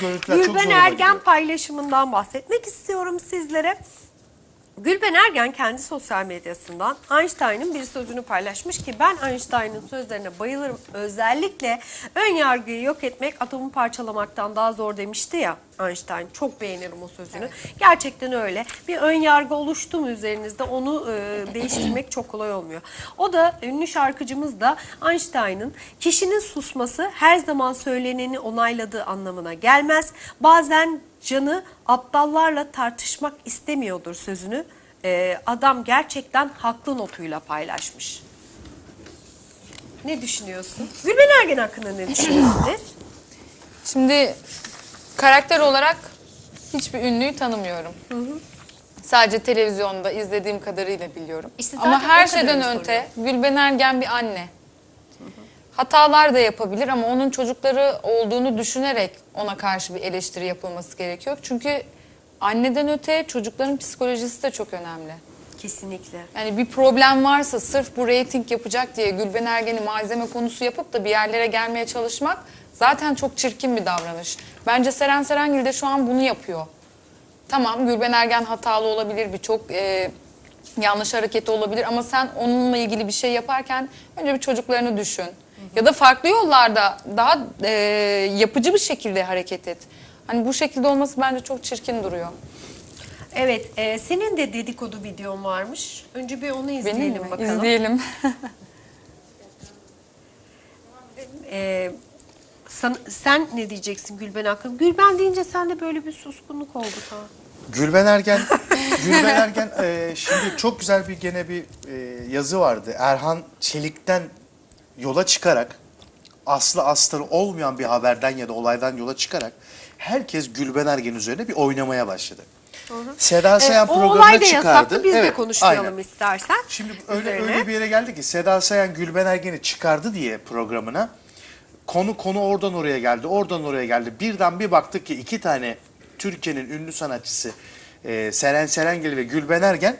Görüntüler çok Gülben zoruma Ergen gidiyor. paylaşımından bahsetmek istiyorum sizlere. Gülben Ergen kendi sosyal medyasından Einstein'ın bir sözünü paylaşmış ki ben Einstein'ın sözlerine bayılırım. Özellikle ön yargıyı yok etmek atomu parçalamaktan daha zor demişti ya Einstein. Çok beğenirim o sözünü. Gerçekten öyle. Bir ön yargı oluştu mu üzerinizde onu e, değiştirmek çok kolay olmuyor. O da ünlü şarkıcımız da Einstein'ın kişinin susması her zaman söyleneni onayladığı anlamına gelmez. Bazen canı aptallarla tartışmak istemiyordur sözünü e, adam gerçekten haklı notuyla paylaşmış. Ne düşünüyorsun? Gülben Ergen hakkında ne düşünüyorsunuz? Şimdi karakter olarak hiçbir ünlüyü tanımıyorum. Sadece televizyonda izlediğim kadarıyla biliyorum. İşte Ama her şeyden öte Gülben Ergen bir anne. Hatalar da yapabilir ama onun çocukları olduğunu düşünerek ona karşı bir eleştiri yapılması gerekiyor. Çünkü anneden öte çocukların psikolojisi de çok önemli. Kesinlikle. Yani bir problem varsa sırf bu reyting yapacak diye Gülben Ergen'i malzeme konusu yapıp da bir yerlere gelmeye çalışmak zaten çok çirkin bir davranış. Bence Seren Serengil de şu an bunu yapıyor. Tamam Gülben Ergen hatalı olabilir, birçok e, yanlış hareketi olabilir ama sen onunla ilgili bir şey yaparken önce bir çocuklarını düşün. Ya da farklı yollarda daha e, yapıcı bir şekilde hareket et. Hani bu şekilde olması bence çok çirkin duruyor. Evet, e, senin de dedikodu videon varmış. Önce bir onu izleyelim Benim mi? bakalım. İzleyelim. E, sen, sen ne diyeceksin Gülben hakkında? Gülben deyince sende böyle bir suskunluk oldu ta. Gülben Ergen, Gülben Ergen e, şimdi çok güzel bir gene bir e, yazı vardı. Erhan Çelik'ten yola çıkarak aslı astarı olmayan bir haberden ya da olaydan yola çıkarak herkes Gülben Ergen üzerine bir oynamaya başladı. Seda Sayan E, o programına olay da çıkardı. yasaklı, biz de konuşmayalım aynen. istersen. Şimdi öyle üzerine. öyle bir yere geldi ki Seda Sayan Gülben Ergen'i çıkardı diye programına. Konu konu oradan oraya geldi, oradan oraya geldi. Birden bir baktık ki iki tane Türkiye'nin ünlü sanatçısı e, Seren Serengil ve Gülben Ergen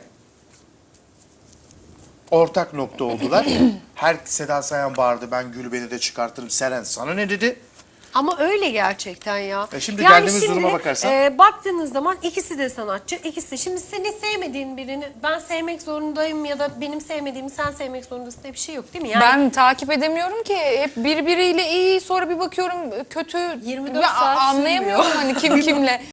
ortak nokta oldular. Her Seda Sayan bağırdı ben Gülben'i de çıkartırım. Seren sana ne dedi? Ama öyle gerçekten ya. E şimdi geldiğimiz duruma bakarsan- e, baktığınız zaman ikisi de sanatçı, ikisi de. Şimdi seni sevmediğin birini ben sevmek zorundayım ya da benim sevmediğimi sen sevmek zorundasın diye bir şey yok değil mi? Yani Ben takip edemiyorum ki. Hep birbiriyle iyi sonra bir bakıyorum kötü. 24 Ve saat anlayamıyorum hani kim kimle.